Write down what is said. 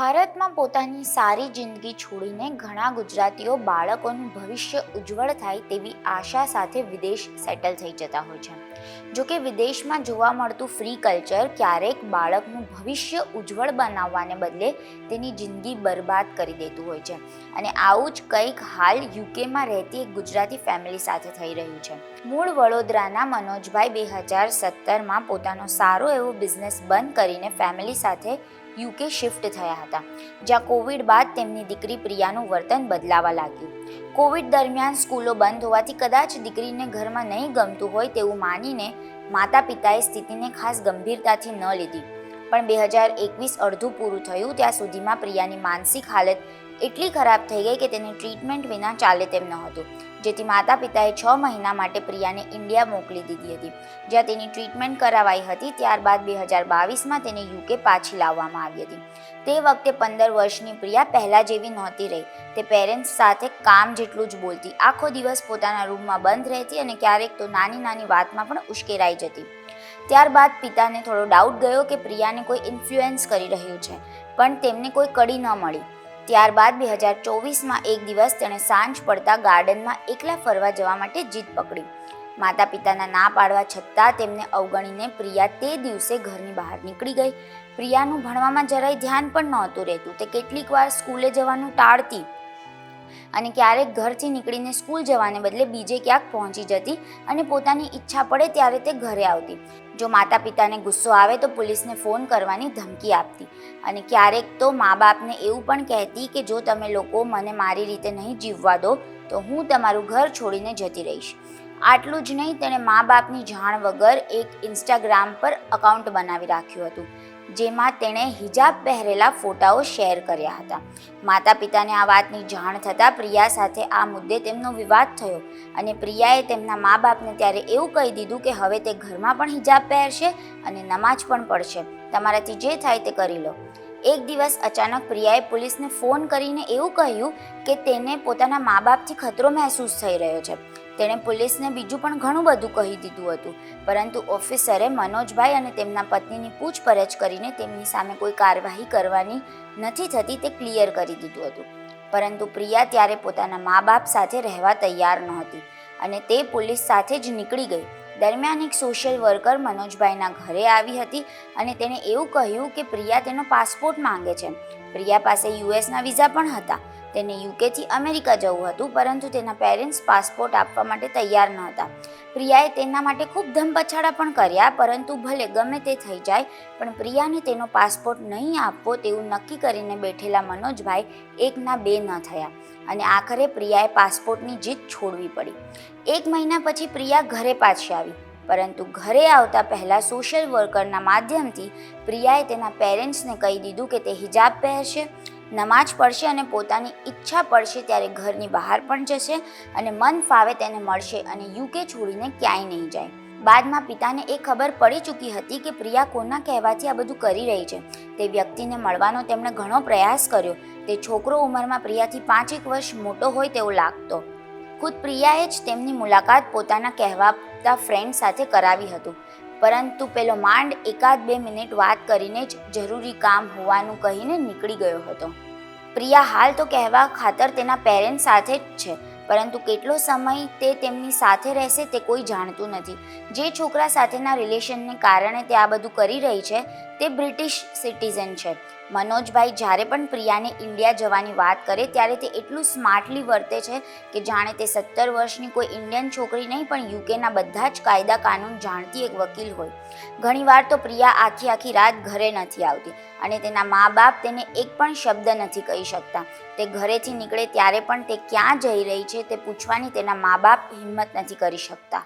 ભારતમાં પોતાની સારી જિંદગી છોડીને ઘણા ગુજરાતીઓ બાળકોનું ભવિષ્ય ઉજ્જવળ થાય તેવી આશા સાથે વિદેશ સેટલ થઈ જતા હોય છે. જોકે વિદેશમાં જોવા મળતું ફ્રી કલ્ચર ક્યારેક બાળકનું ભવિષ્ય ઉજ્જવળ બનાવવાને બદલે તેની જિંદગી બરબાદ કરી દેતું હોય છે. અને આવું જ કંઈક હાલ યુકેમાં રહેતી એક ગુજરાતી ફેમિલી સાથે થઈ રહ્યું છે. મૂળ વડોદરાના મનોજભાઈ બે હજાર સત્તરમાં પોતાનો સારો એવો બિઝનેસ બંધ કરીને ફેમિલી સાથે યુકે શિફ્ટ થયા હતા, જ્યાં કોવિડ બાદ તેમની દીકરી પ્રિયાનું વર્તન બદલાવા લાગ્યું. કોવિડ દરમિયાન સ્કૂલો બંધ હોવાથી કદાચ દીકરીને ઘરમાં નહીં ગમતું હોય તેવું માનીને માતા પિતાએ સ્થિતિને ખાસ ગંભીરતાથી ન લીધી. પણ બે હજાર એકવીસ અડધું પૂરું થયું, ત્યાં સુધીમાં પ્રિયાની માનસિક હાલત એટલી ખરાબ થઈ ગઈ કે તેને ટ્રીટમેન્ટ વિના ચાલે તેમ ન હતું. જેથી માતા પિતાએ છ મહિના માટે પ્રિયાને ઇન્ડિયા મોકલી દીધી હતી. જ્યાં તેની ટ્રીટમેન્ટ કરાવાઈ હતી, ત્યારબાદ બે હજાર બાવીસમાં તેને યુકે પાછી લાવવામાં આવી હતી. તે વખતે પંદર વર્ષની પ્રિયા પહેલાં જેવી નહોતી રહી. તે પેરેન્ટ્સ સાથે કામ જેટલું જ બોલતી. આખો દિવસ પોતાના રૂમમાં બંધ રહેતી અને ક્યારેક તો નાની નાની વાતમાં પણ ઉશ્કેરાઈ જતી. ત્યારબાદ પિતાને થોડો ડાઉટ ગયો કે પ્રિયાને કોઈ ઇન્ફ્લુએન્સ કરી રહ્યું છે, પણ તેમને કોઈ કડી ન મળી. ત્યારબાદ બે હજાર ચોવીસમાં એક દિવસ તેણે સાંજ પડતા ગાર્ડનમાં એકલા ફરવા જવા માટે જીદ પકડી. માતા પિતાના ના પાડવા છતાં તેમને અવગણીને પ્રિયા તે દિવસે ઘરની બહાર નીકળી ગઈ. પ્રિયાનું ભણવામાં જરાય ધ્યાન પણ નહોતું રહેતું. તે કેટલીક વાર સ્કૂલે જવાનું ટાળતી અને ક્યારેક ઘરથી નીકળીને સ્કૂલ જવાને બદલે બીજે ક્યાંક પહોંચી જતી અને પોતાની ઈચ્છા પડે ત્યારે તે ઘરે આવતી. જો માતા પિતાને ગુસ્સો આવે તો પોલીસને ફોન કરવાની ધમકી આપતી. અને ક્યારેક તો મા બાપને એવું પણ કહેતી કે જો તમે લોકો મને મારી રીતે નહીં જીવવા દો, તો હું તમારું ઘર છોડીને જતી રહીશ. આટલું જ નહીં, તેણે મા બાપની જાણ વગર એક ઇન્સ્ટાગ્રામ પર અકાઉન્ટ બનાવી રાખ્યું હતું. જેમાં તેણે હિજાબ પહેરેલા ફોટાઓ શેર કર્યા હતા. માતા પિતાને આ વાતની જાણ થતાં પ્રિયા સાથે આ મુદ્દે તેમનો વિવાદ થયો અને પ્રિયાએ તેમના મા બાપને ત્યારે એવું કહી દીધું કે હવે તે ઘરમાં પણ હિજાબ પહેરશે અને નમાજ પણ પડશે. તમારાથી જે થાય તે કરી લો. એક દિવસ અચાનક પ્રિયાએ પોલીસને ફોન કરીને એવું કહ્યું કે તેને પોતાના મા બાપથી ખતરો મહેસૂસ થઈ રહ્યો છે. તેણે પોલીસને બીજું પણ ઘણું બધું કહી દીધું હતું. પરંતુ ઓફિસરે મનોજભાઈ અને તેમના પત્નીની પૂછપરછ કરીને તેમની સામે કોઈ કાર્યવાહી કરવાની નથી થતી તે ક્લિયર કરી દીધું હતું. પરંતુ પ્રિયા ત્યારે પોતાના મા બાપ સાથે રહેવા તૈયાર નહોતી અને તે પોલીસ સાથે જ નીકળી ગઈ. દરમિયાન એક સોશિયલ વર્કર મનોજભાઈના ઘરે આવી હતી અને તેણે એવું કહ્યું કે પ્રિયા તેનો પાસપોર્ટ માંગે છે. પ્રિયા પાસે યુએસના વિઝા પણ હતા. તેને યુકેથી અમેરિકા જવું હતું, પરંતુ તેના પેરેન્ટ્સ પાસપોર્ટ આપવા માટે તૈયાર ન હતા પ્રિયાએ તેના માટે ખૂબ ધમપછાડા પણ કર્યા, પરંતુ ભલે ગમે તે થઈ જાય, પણ પ્રિયાને તેનો પાસપોર્ટ નહીં આપવો તેવું નક્કી કરીને બેઠેલા મનોજભાઈ એકના બે ન થયા અને આખરે પ્રિયાએ પાસપોર્ટની જીત છોડવી પડી. એક મહિના પછી પ્રિયા ઘરે પાછી આવી, પરંતુ ઘરે આવતા પહેલાં સોશિયલ વર્કરના માધ્યમથી પ્રિયાએ તેના પેરેન્ટ્સને કહી દીધું કે તે હિજાબ પહેરશે નમાજ પડશે અને પોતાની ઈચ્છા પડશે ત્યારે ઘરની બહાર પણ જશે અને મન ફાવે તેને મળશે અને યુકે છોડીને ક્યાંય નહીં જાય. બાદમાં પિતાને એ ખબર પડી ચૂકી હતી કે પ્રિયા કોના કહેવાથી આ બધું કરી રહી છે. તે વ્યક્તિને મળવાનો તેમણે ઘણો પ્રયાસ કર્યો. તે છોકરો ઉંમરમાં પ્રિયાથી પાંચેક વર્ષ મોટો હોય તેવો લાગતો. ખુદ પ્રિયાએ જ તેમની મુલાકાત પોતાના કહેવાતા ફ્રેન્ડ સાથે કરાવી હતું. પરંતુ પેલો માંડ એકાદ બે મિનિટ વાત કરીને જ જરૂરી કામ હોવાનું કહીને નીકળી ગયો હતો. પ્રિયા હાલ તો કહેવા ખાતર તેના પેરેન્ટ્સ સાથે જ છે, પરંતુ કેટલો સમય તે તેમની સાથે રહેશે તે કોઈ જાણતું નથી. જે છોકરા સાથેના રિલેશનને કારણે તે આ બધું કરી રહી છે તે બ્રિટિશ સિટીઝન છે. મનોજભાઈ જ્યારે પણ પ્રિયાને ઇન્ડિયા જવાની વાત કરે ત્યારે તે એટલું સ્માર્ટલી વર્તે છે કે જાણે તે સત્તર વર્ષની કોઈ ઇન્ડિયન છોકરી નહીં, પણ યુકેના બધા જ કાયદા કાનૂન જાણતી એક વકીલ હોય. ઘણીવાર તો પ્રિયા આખી આખી રાત ઘરે નથી આવતી અને તેના મા બાપ તેને એક પણ શબ્દ નથી કહી શકતા. તે ઘરેથી નીકળે ત્યારે પણ તે ક્યાં જઈ રહી છે તે પૂછવાની તેના મા બાપ હિંમત નથી કરી શકતા.